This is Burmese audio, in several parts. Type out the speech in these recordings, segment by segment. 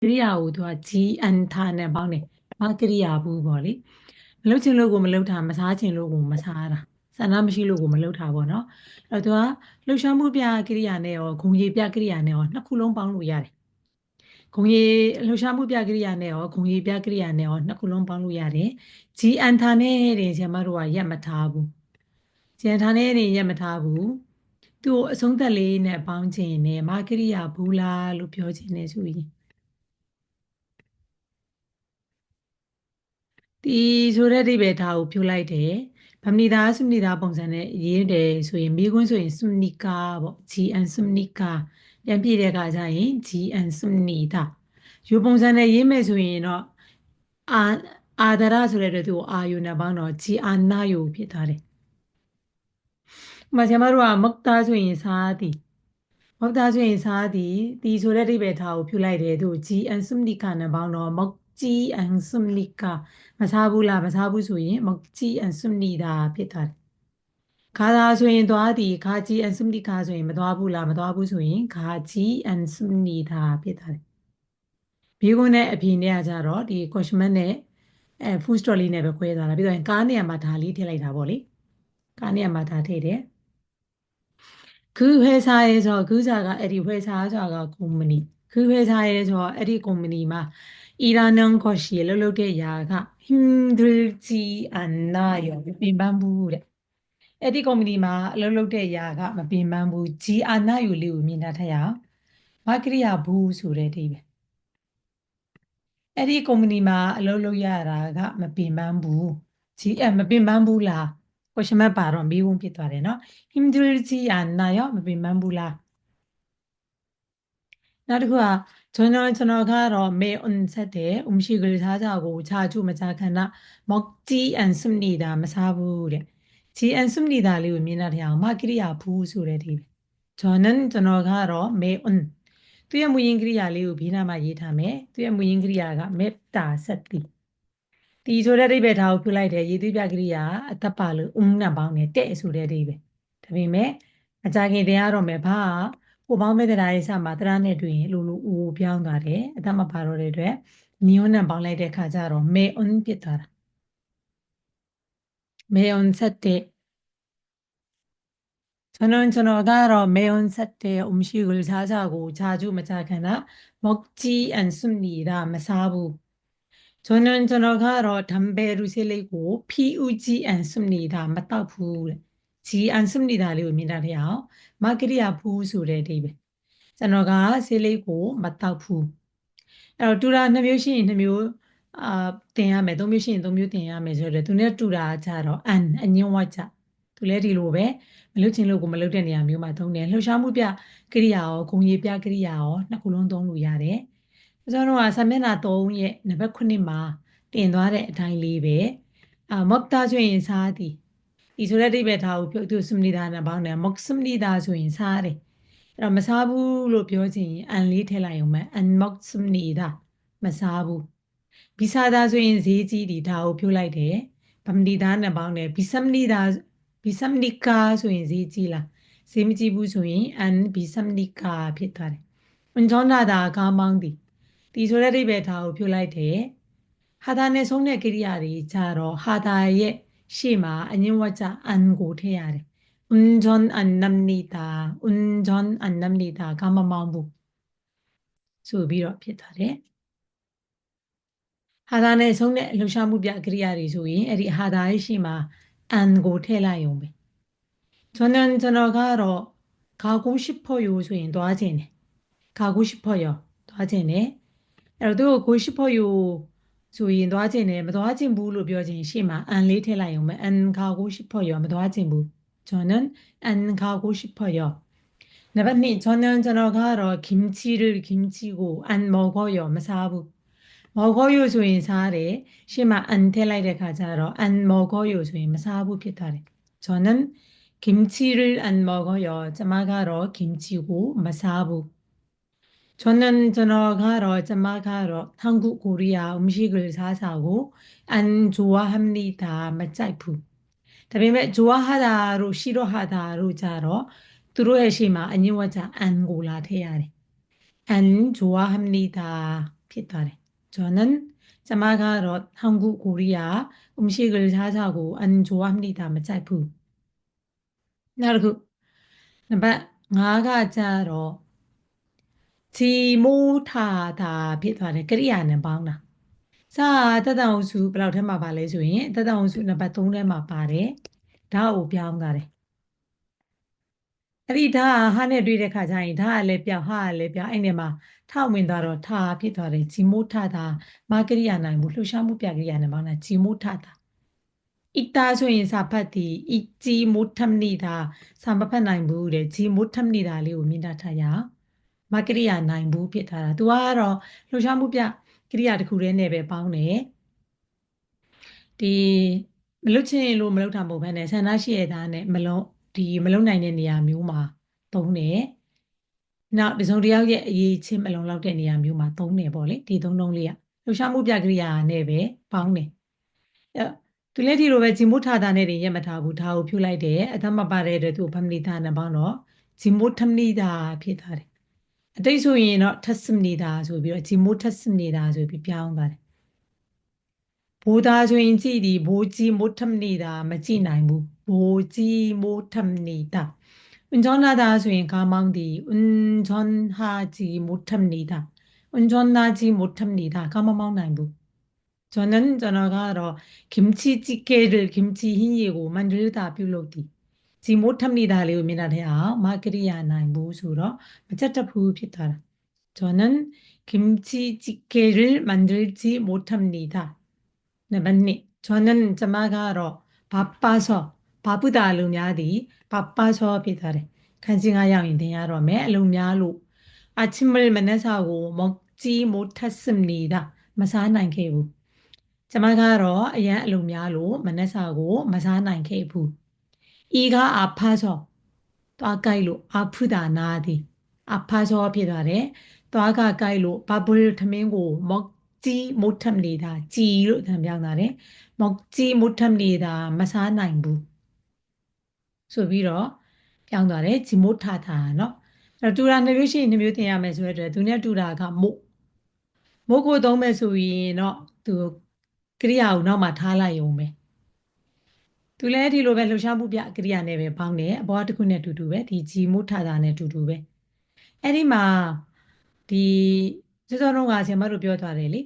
ကရိယာကိုသူက GN ထားနဲ့ပေါင်းတယ်မကရိယာဘူးပေါ့လေမလုပ်ချင်လို့ကိုမလုပ်တာမစားချင်လို့ကိုမစားတာဆန္ဒမရှိလို့ကိုမလုပ်တာပေါ့နော်အဲ့တော့သူကလှုပ်ရှားမှုပြကရိယာနဲ့ရောဂုံရည်ပြကရိယာနဲ့ရောနှစ်ခုလုံးပေါင်းလို့ရတယ်ဂုံရည်လှုပ်ရှားမှုပြကရိယာနဲ့ရောဂုံရည်ပြကရိယာနဲ့ရောနှစ်ခုလုံးပေါင်းလို့ရတယ် GN ထားနဲ့တင်ဆရာမတို့ကရက်မထားဘူး GN ထားနဲ့တင်ရက်မထားဘူးသူ့ကိုအဆုံးသက်လေးနဲ့ပေါင်းခြင်းနဲ့မကရိယာဘူးလားလို့ပြောခြင်းနဲ့ဆိုရင် ဒီဆိုတဲ့အဓိပ္ပာယ်ထားကိုဖြုတ်လိုက်တယ်ဗမဏိတာစုမဏိတာပုံစံနဲ့ရေးတယ်ဆိုရင်မိကွန်းဆိုရင်စုမဏိကာပေါ့ GN စုမဏိကာပြန်ပြည့်တဲ့အခါကျရင် GN စုမဏိတာယူပုံစံနဲ့ရေးမယ်ဆိုရင်တော့အာအာဒရဆိုတဲ့အတွက်သူ့ကိုအာယုနဲ့ပေါင်းတော့ G အာနာယုဖြစ်သွားတယ်။မဆရာမတို့ကမုတ်တာဆိုရင်စားသည်မုတ်တာဆိုရင်စားသည်ဒီဆိုတဲ့အဓိပ္ပာယ်ထားကိုဖြုတ်လိုက်တယ်သူ GN စုမဏိကာနဲ့ပေါင်းတော့မုတ် ကြီးအန်ဆွမ်လီကာမစားဘူးလားမစားဘူးဆိုရင်မကြီးအန်ဆွမ်နီတာဖြစ်သွားတယ်ခါသာဆိုရင်သွားသည်ခါကြီးအန်ဆွမ်လီကာဆိုရင်မသွားဘူးလားမသွားဘူးဆိုရင်ခါကြီးအန်ဆွမ်နီတာဖြစ်သွားတယ်ဘေးကုန်းနဲ့အပြင်နဲ့ကကြတော့ဒီ question mark နဲ့အဲ full story လေးနဲ့ပဲခွဲသွားတာပြီးတော့ကားနေရာမှာဒါလေးထည့်လိုက်တာပေါ့လေကားနေရာမှာဒါထည့်တယ်ခုဟဲစားရဲဆိုခုစားကအဲ့ဒီဟဲစားဆိုတာက company ခုဟဲစားရဲဆိုတော့အဲ့ဒီ company မှာ 일하는것이လှုပ်လှုပ်တဲ့ຢာက힘들지않나요ပင်ပန်းဘူးတဲ့အဲ့ဒီကုမ္ပဏီမှာအလုပ်လုပ်တဲ့ຢာကမပင်ပန်းဘူးဂျီအာနာယူလေးကိုမြင်တာထက်ရအောင်မကရိယာဘူးဆိုတဲ့အဓိပ္ပာယ်အဲ့ဒီကုမ္ပဏီမှာအလုပ်လုပ်ရတာကမပင်ပန်းဘူးဂျီအမပင်ပန်းဘူးလား question mark ပါတော့မေးခွန်းဖြစ်သွားတယ်နော် 힘들지 않나요 မပင်ပန်းဘူးလားနောက်တစ်ခုက ကျွန်တော်ကျွန်တော်ကတော့မေအွန်ဆက်တဲ့ 음식을 사자고 자주မကြာခဏ 먹지 않습니다 မစားဘူးတဲ့ GN 씁니다 လေးကိုမြင်တဲ့အောင်မကိရိယာဘူးဆိုတဲ့ဒီ저는ကျွန်တော်ကတော့မေအွန်သူရဲ့မူရင်းကိရိယာလေးကိုဘေးနားမှာရေးထားမယ်သူရဲ့မူရင်းကိရိယာကမေတ္တာဆက်တိဒီဆိုတဲ့အဓိပ္ပာယ်ထားကိုပြုလိုက်တယ်ရေးသွေးပြကိရိယာအတ္တပါလို့ဥနဲ့ပေါင်းတယ်တဲ့ဆိုတဲ့အဓိပ္ပာယ်ဒါပေမဲ့အကြခင်တင်ရတော့မယ်ဘာကို ကိုပေါင်းမဲ့တရားရေးစမှာတရားနဲ့တွေ့ရင်လိုလိုအူပြောင်းသွားတယ်အတမပါတော့တဲ့အတွက်နီယွန်းနံပေါင်းလိုက်တဲ့ခါကျတော့မေအွန်ဖြစ်သွားတာမေအွန်ဆက်တဲ့ကျွန်တော်ကျွန်တော်ကတော့မေအွန်ဆက်တဲ့အမရှိကိုခြားခြားကိုခြားကျူမခြားခံတာမော့ဂျီအန်ဆွန်နီဒါမစားဘူးကျွန်တော်ကျွန်တော်ကတော့ဒမ်ဘယ်ရူစီလေးကို PUG and ဆွန်နီဒါမတောက်ဘူးတဲ့ 지 않습니다 လေးကိုမြင်တာတရားအောင်မကရိယာဘူးဆိုတဲ့အဓိပ္ပာယ်ကျွန်တော်ကဆေးလေးကိုမတောက်ဘူးအဲ့တော့တူတာနှစ်မျိုးရှိရင်နှစ်မျိုးအာတင်ရမယ်သုံးမျိုးရှိရင်သုံးမျိုးတင်ရမယ်ဆိုတော့သူနဲ့တူတာကြတော့အန်အညင်းဝကြသူလည်းဒီလိုပဲမလုပ်ချင်းလို့ကိုမလုပ်တဲ့နေရာမျိုးမှာသုံးတယ်လှုပ်ရှားမှုပြကိရိယာရောဂုံကြီးပြကိရိယာရောနှစ်ခုလုံးသုံးလို့ရတယ်ကျွန်တော်ကစာမျက်နှာ3ရဲ့နံပါတ်9မှာတင်သွားတဲ့အတိုင်းလေးပဲအာမော့တာဆိုရင်စားသည် ဒီဆိုတဲ့အိဗေထားကိုပြုတ်သူစမနိဒါနဲ့ပေါင်းတယ်မော့စမနိဒါဆိုရင်စားတယ်အဲ့တော့မစားဘူးလို့ပြောချင်ရင်အန်လေးထည့်လိုက်အောင်မယ်အန်မော့စမနိဒါမစားဘူးဘီစာဒါဆိုရင်ဈေးကြီးဒီဒါကိုပြုတ်လိုက်တယ်ဗမဏိသားနဲ့ပေါင်းတယ်ဘီစမနိဒါဘီစမနိကာဆိုရင်ဈေးကြီးလားဈေးမကြီးဘူးဆိုရင်အန်ဘီစမနိကာဖြစ်သွားတယ်။ဝန်ကြောနာတာကားမောင်းသည်ဒီဆိုတဲ့အိဗေထားကိုပြုတ်လိုက်တယ်။ဟာတာနဲ့ဆုံးတဲ့ကိရိယာတွေကြတော့ဟာတာရဲ့ ရှေ့မှာအငင်းဝကြအန်ကိုထည့်ရတယ်။အွန်ဂျွန်အန်နမ်နီတာအွန်ဂျွန်အန်နမ်နီတာကမမောင်းဘူး။ဆိုပြီးတော့ဖြစ်သွားတယ်။ဟာသာနဲ့ဆုံးတဲ့လှူရှားမှုပြကိရိယာတွေဆိုရင်အဲ့ဒီဟာသာရဲ့ရှေ့မှာအန်ကိုထည့်လိုက်ရုံပဲ။ကျွန်တော်ကျွန်တော်ကတော့ဂါကူးရှိဖို့ယူဆိုရင်သွားခြင်းတယ်။ဂါကူးရှိဖို့ရောသွားခြင်းတယ်။အဲ့တော့သူ့ကိုကိုရှိဖို့ယူကို ဆိုရင်သွားခြင်းတယ်မသွားခြင်းဘူးလို့ပြောခြင်းရှေ့မှာ안လေးထည့်လိုက်ရုံပဲ안 가고싶어요မသွားခြင်းဘူး저는안 가고 싶어요နံပါတ်2저는 저녁가러김치를김치고안먹어요မစားဘူးမော်ဂောယိုဆိုရင်စားတယ်ရှေ့မှာအန်ထည့်လိုက်တဲ့ခါကျတော့အန်မော်ဂောယိုဆိုရင်မစားဘူးဖြစ်သွားတယ်저는김치를안먹어요ကျမကတော့김치고မစားဘူး 저는저녁가러ကျမကတော့한국코리아음식을사사고안좋아합니다မကြိုက်ဘူးဒါပေမဲ့좋아하다တို့싫어하다တို့ကြတော့သူတို့ရဲ့ရှေ့မှာအငင်းဝတ်ကြအန်ကိုလာထည့်ရတယ်안 좋아합니다 ဖြစ်သွားတယ်저는ကျမကတော့한국ကိုရီးယား음식을 자자고 안 좋아합니다မကြိုက်ဘူးနောက်တစ်ခုနံပါတ်5ကကြတော့ ဂျီမိုးထာတာဖြစ်သွားတယ်ကရိယာနဲ့ပေါင်းတာစာတက်တန်အုပ်စုဘယ်လောက်ထဲမှာပါလဲဆိုရင်တက်တန်အုပ်စုနံပါတ်3ထဲမှာပါတယ်ဒါကိုပြောင်းသွားတယ်အဲ့ဒီဓာတ်ဟာနဲ့တွေ့တဲ့ခါကျရင်ဓာတ်ကလည်းပြောင်းဟာကလည်းပြောင်းအဲ့ဒီမှာထဝင်သွားတော့ထာဖြစ်သွားတယ်ဂျီမိုးထတာမကရိယာနိုင်ဘူးလှူရှားမှုပြကရိယာနဲ့ပေါင်းတာဂျီမိုးထတာဣတာဆိုရင်စာဖတ်တီဣဂျီမိုးထမနေတာစာမဖတ်နိုင်ဘူးတဲ့ဂျီမိုးထမနေတာလေးကိုမြင်တတ်ထားရ မကရိယာနိုင်ဘူးဖြစ်ထားတာသူကတော့လှူရှားမှုပြကရိယာတစ်ခုတည်းနဲ့ပဲပေါင်းတယ်ဒီမလုတ်ချင်လို့မလုတ်တာမဟုတ်ဘဲနဲ့ဆန္ဒရှိရတာနဲ့မလုံးဒီမလုံနိုင်တဲ့နေရာမျိုးမှာသုံးတယ်။နောက်တစုံတစ်ယောက်ရဲ့အရေးချင်းမလုံလောက်တဲ့နေရာမျိုးမှာသုံးတယ်ပေါ့လေဒီသုံးလုံးလေးကလှူရှားမှုပြကရိယာနဲ့ပဲပေါင်းတယ်။အဲသူလည်းဒီလိုပဲဂျင်မို့ထာတာနဲ့တွေရက်မထားဘူးဒါကိုဖြုတ်လိုက်တယ်အသမပါတဲ့အတွက်သူ့ဖမလီတာနဲ့ပေါင်းတော့ဂျင်မို့ထမလီတာဖြစ်သွားတယ်။ အတိတ်ဆိုရင်တော့ထဆမလီတာဆိုပြီးတော့ဂျင်မို့ထဆမလီတာဆိုပြီးပြောင်းသွားတယ်။ဘိုးသားဆိုရင်ကြည့်ဒီဘိုးကြီးမို့ထမလီတာမကြည့်နိုင်ဘူး။보지 못합니다. 운전하다 수인 가망디 운전하지 못합니다. 운전하지 못합니다. 가마망 나이부. 저는 전화가로 김치찌개를 김치 흰이고 만들다 뷰로디. ဇီမိုးထမိတာလေးကိုမျက်နှာထဲအောင်မကရိယာနိုင်ဘူးဆိုတော့မချက်တဖူးဖြစ်သွားတာကျွန်နကင်ချီချီကေရယ်မန်ဒရချီမိုးထမိတာနံပါတ်1ကျွန်နကျမကတော့ဘာပါဆောဘာပုတာလူများသည်ဘာပါဆောဖြစ်သွားတယ်ခန်းစင်းကရောက်ရင်သင်ရတော့မယ်အလုံးများလို့အချိမရမနက်စာကိုမကြီးမိုးထက်စမနေတာမစားနိုင်ခဲ့ဘူးကျမကတော့အရန်အလုံးများလို့မနက်စာကိုမစားနိုင်ခဲ့ဘူး ဤကားအဖာသောသွားကြိုက်လို့အဖုဒါနာသည်အဖာသောဖြစ်သွားတယ်သွားကကြိုက်လို့ဘာဘူလထမင်းကိုမော့ကြီးမုတ်ထမ်နေတာကြီးလို့အံပြောင်းတာတယ်မော့ကြီးမုတ်ထမ်နေတာမစားနိုင်ဘူးဆိုပြီးတော့ပြောင်းသွားတယ်ဂျီမုတ်ထတာနော်အဲ့တူတာနှစ်မျိုးရှိနှစ်မျိုးတင်ရမယ်ဆိုတဲ့အတွက်သူနဲ့တူတာကမို့မို့ကိုသုံးမယ်ဆိုရင်တော့သူကရိယာကိုနောက်မှထားလိုက်ရုံပဲ သူလည်းဒီလိုပဲလှူရှားမှုပြကရိယာနဲ့ပဲပေါင်းတယ်အဘောတစ်ခုနဲ့တူတူပဲဒီဂျီမိုထာထာနဲ့တူတူပဲအဲ့ဒီမှာဒီစေစောတော့ကဆရာမတို့ပြောသွားတယ်လေ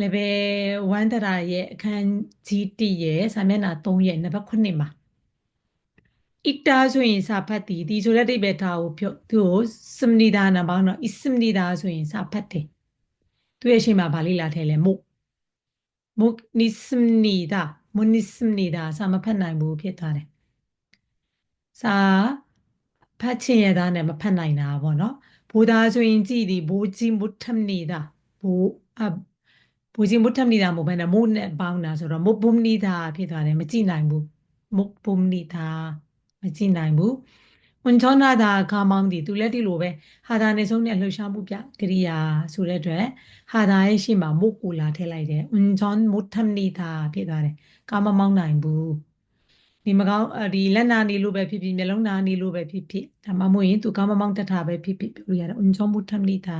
level 1တရာရဲ့အခန်းကြီး1ရဲ့စာမျက်နှာ3ရဲ့နံပါတ်9မှာဣတာဆိုရင်စာဖတ်သည်ဒီဆိုတဲ့အိဗေထားကိုဖြုတ်သူ့ကိုစမနိဒါနာပေါင်းတော့ဣစမနိဒါဆိုရင်စာဖတ်တယ်သူရဲ့အရှိမဗာလိလာထဲလဲမုတ်မုတ်နိစမနိဒါ မုနိစမနိဒါစာမဖတ်နိုင်ဘူးဖြစ်သွားတယ်စာဖတ်ချင်ရတာနဲ့မဖတ်နိုင်တာပေါ့နော်ဘိုးသားဆိုရင်ကြည်ဒီဘိုးကြီးမုတ်ထမနေတာဘိုးအဘိုးကြီးမုတ်ထမနေတာမဟုတ်ဘဲနဲ့မုတ်နဲ့ပေါင်းတာဆိုတော့မုတ်ဘုံနေတာဖြစ်သွားတယ်မကြည့်နိုင်ဘူးမုတ်ဘုံနေတာမကြည့်နိုင်ဘူး ဝန်ချောနာတာခါမောင်းဒီသူလက်တိလိုပဲဟာတာနေဆုံးနဲ့လှုပ်ရှားမှုပြကရိယာဆိုတဲ့အတွက်ဟာတာရဲ့ရှေ့မှာမုတ်ကိုလာထည့်လိုက်တယ်ဝန်ချောမုတ်ထမနီတာဖြစ်သွားတယ်ကာမမောင်းနိုင်ဘူးဒီမကောင်းဒီလက်နာနေလို့ပဲဖြစ်ဖြစ်မျက်လုံးနာနေလို့ပဲဖြစ်ဖြစ်ဒါမှမဟုတ်ရင်သူကာမမောင်းတတ်တာပဲဖြစ်ဖြစ်ပြောလို့ရတယ်ဝန်ချောမုတ်ထမနီတာ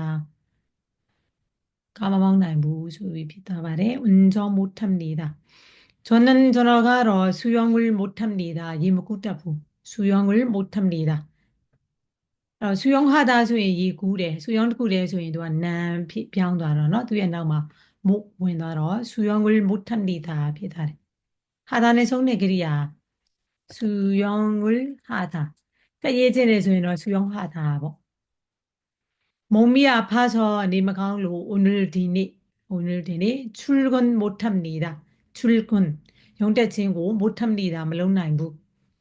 ကာမမောင်းနိုင်ဘူးဆိုပြီးဖြစ်သွားပါတယ်ဝန်ချောမုတ်ထမနီတာကျွန်တော်ကျွန်တော်ကတော့ဆူယောင်ဂူမုတ်ထမနီတာရေမကူတတ်ဘူး 수영을 못합니다. 어, 수영하다 ဆိုရင်ရေကူးတယ် 수영 တစ်ခုတည်းဆိုရင်သူကနံဖြစ်ပြောင်းသွားတော့เนาะသူရဲ့နောက်မှာမုတ်ဝင်သွားတော့ 수영을 못합니다 ဖြစ်သွားတယ်ဟာတာနဲ့ဆုံးတဲ့ကရိယာ 수영을 하다 ကရေးခြင်းနေဆိုရင်တော့ 수영하다 ပေါ့몸이아파서내마강로오늘디니오늘디니출근못합니다 출근ရုံတက်ခြင်းကို못합니다မလုံးနိုင်ဘူး